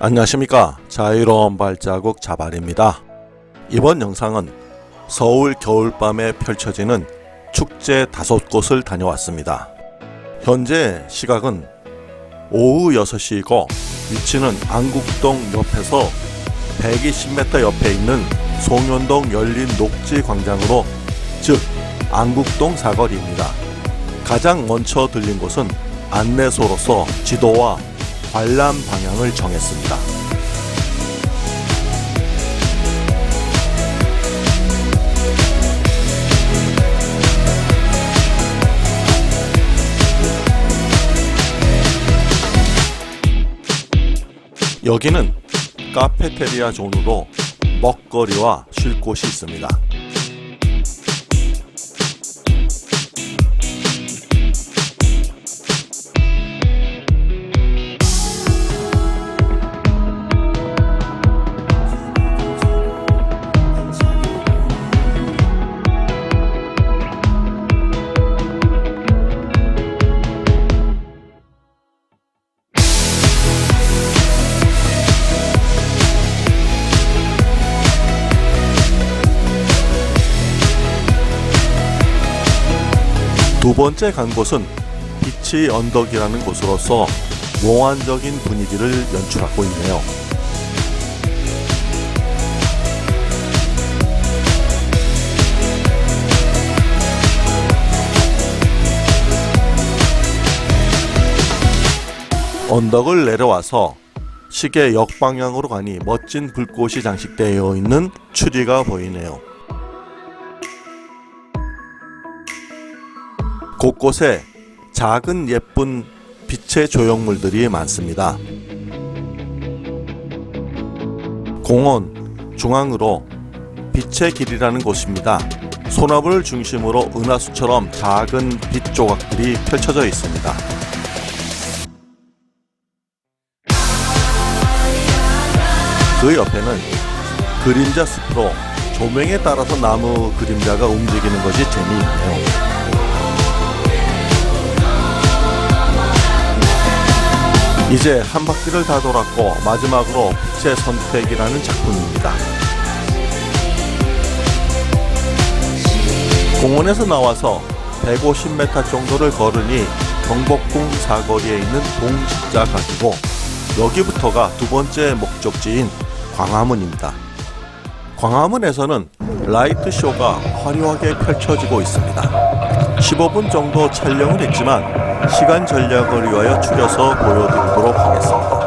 안녕하십니까 자유로운 발자국 자발입니다. 이번 영상은 서울 겨울밤에 펼쳐지는 축제 다섯 곳을 다녀왔습니다. 현재 시각은 오후 6시이고 위치는 안국동 옆에서 120m 옆에 있는 송현동 열린 녹지 광장으로 즉 안국동 사거리입니다. 가장 먼저 들린 곳은 안내소로서 지도와 관람 방향을 정했습니다. 여기는 카페테리아 존으로 먹거리와 쉴 곳이 있습니다. 두 번째 간 곳은 비치 언덕이라는 곳으로서 몽환적인 분위기를 연출하고 있네요. 언덕을 내려와서 시계 역방향으로 가니 멋진 불꽃이 장식되어 있는 추리가 보이네요. 곳곳에 작은 예쁜 빛의 조형물들이 많습니다. 공원 중앙으로 빛의 길이라는 곳입니다. 소나무를 중심으로 은하수처럼 작은 빛 조각들이 펼쳐져 있습니다. 그 옆에는 그림자 숲으로 조명에 따라서 나무 그림자가 움직이는 것이 재미있네요. 이제 한 바퀴를 다 돌았고 마지막으로 빛의 선택이라는 작품입니다. 공원에서 나와서 150m 정도를 걸으니 경복궁 사거리에 있는 동식자 가지고 여기부터가 두 번째 목적지인 광화문입니다. 광화문에서는 라이트 쇼가 화려하게 펼쳐지고 있습니다. 15분 정도 촬영을 했지만 시간 전략을 위하여 줄여서 보여드리도록 하겠습니다.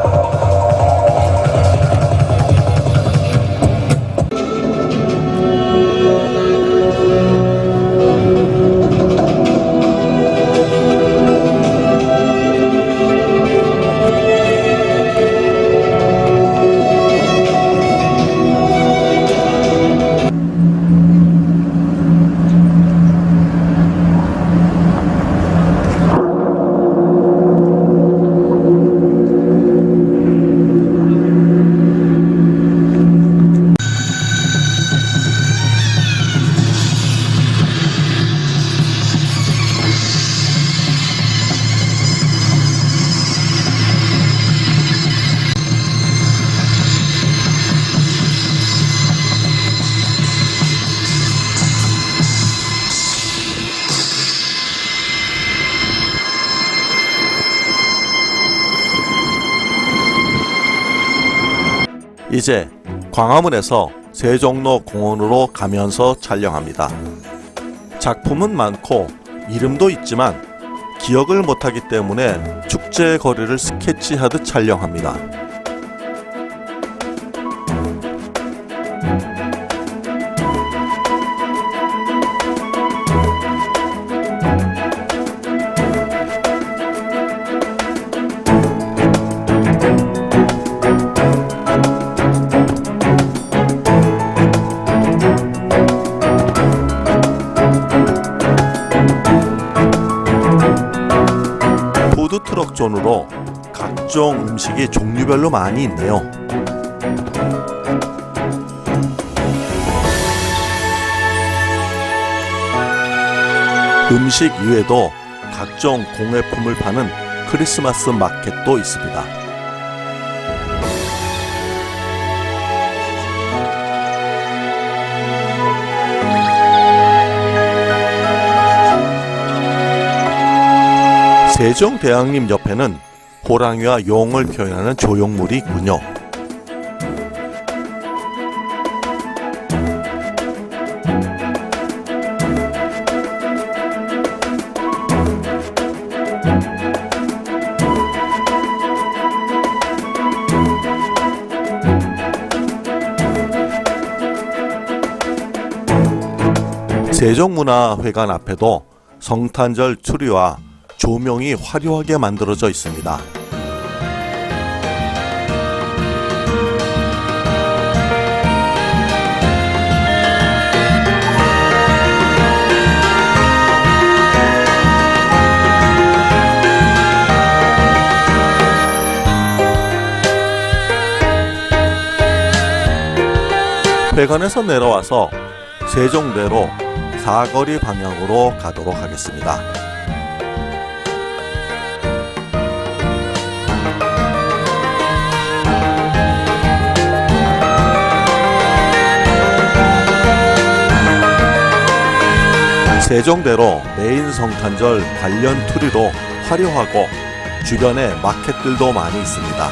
이제 광화문에서 세종로 공원으로 가면서 촬영합니다. 작품은 많고 이름도 있지만 기억을 못하기 때문에 축제 거리를 스케치하듯 촬영합니다. 존으로 각종 음식이 종류별로 많이 있네요. 음식 이외에도 각종 공예품을 파는 크리스마스 마켓도 있습니다. 세종대왕님 옆에는 호랑이와 용을 표현하는 조형물이 있군요. 세종문화회관 앞에도 성탄절 추리와 조명이 화려하게 만들어져 있습니다. 회관에서 내려와서 세종대로 사거리 방향으로 가도록 하겠습니다. 세종대로 메인 성탄절 관련 투리로 화려하고 주변에 마켓들도 많이 있습니다.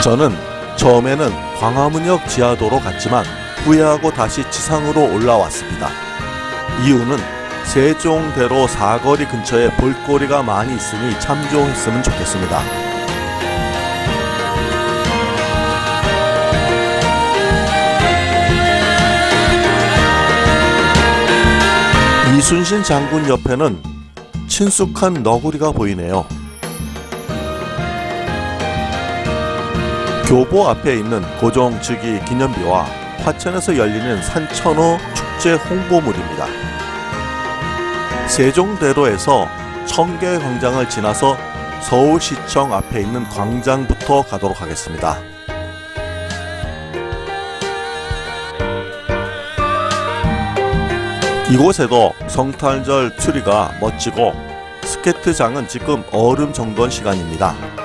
저는 처음에는 광화문역 지하도로 갔지만 후회하고 다시 지상으로 올라왔습니다. 이유는 세종대로 사거리 근처에 볼거리가 많이 있으니 참조했으면 좋겠습니다. 이순신 장군 옆에는 친숙한 너구리가 보이네요. 교보 앞에 있는 고종 즉위 기념비와 화천에서 열리는 산천어 축제 홍보물입니다. 세종대로에서 청계광장을 지나서 서울시청 앞에 있는 광장부터 가도록 하겠습니다. 이곳에도 성탄절 추리가 멋지고 스케이트장은 지금 얼음 정돈 시간입니다.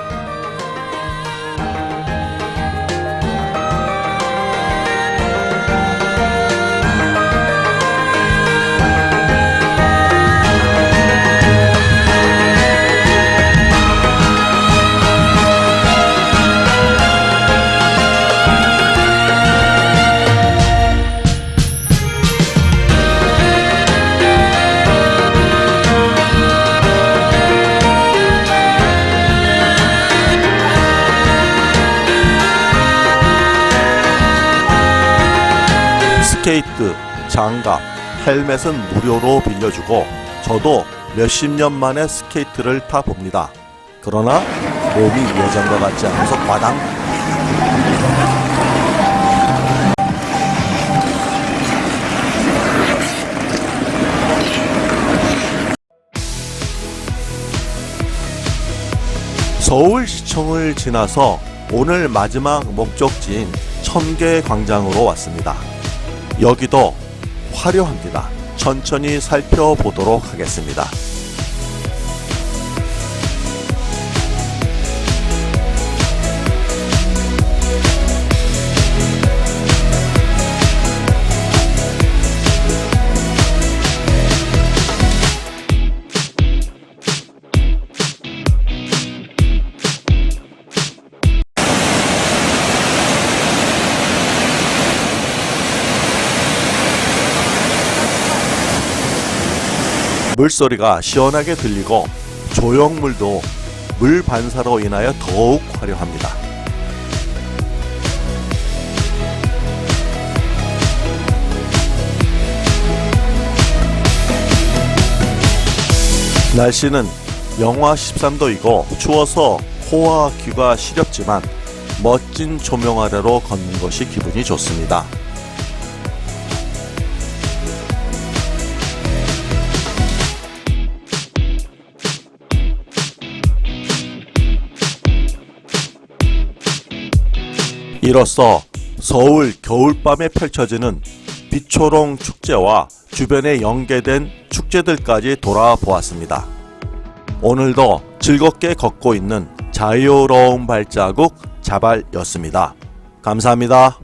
스케이트, 장갑, 헬멧은 무료로 빌려주고 저도 몇십 년 만에 스케이트를 타 봅니다. 그러나 몸이 예전과 같지 않아서 과당. 서울시청을 지나서 오늘 마지막 목적지인 천계 광장으로 왔습니다. 여기도 화려합니다. 천천히 살펴보도록 하겠습니다. 물소리가 시원하게 들리고 조형물도 물 반사로 인하여 더욱 화려합니다. 날씨는 영하 13도이고 추워서 코와 귀가 시렵지만 멋진 조명 아래로 걷는 것이 기분이 좋습니다. 이로써 서울 겨울밤에 펼쳐지는 빛초롱 축제와 주변에 연계된 축제들까지 돌아보았습니다. 오늘도 즐겁게 걷고 있는 자유로운 발자국 자발이었습니다. 감사합니다.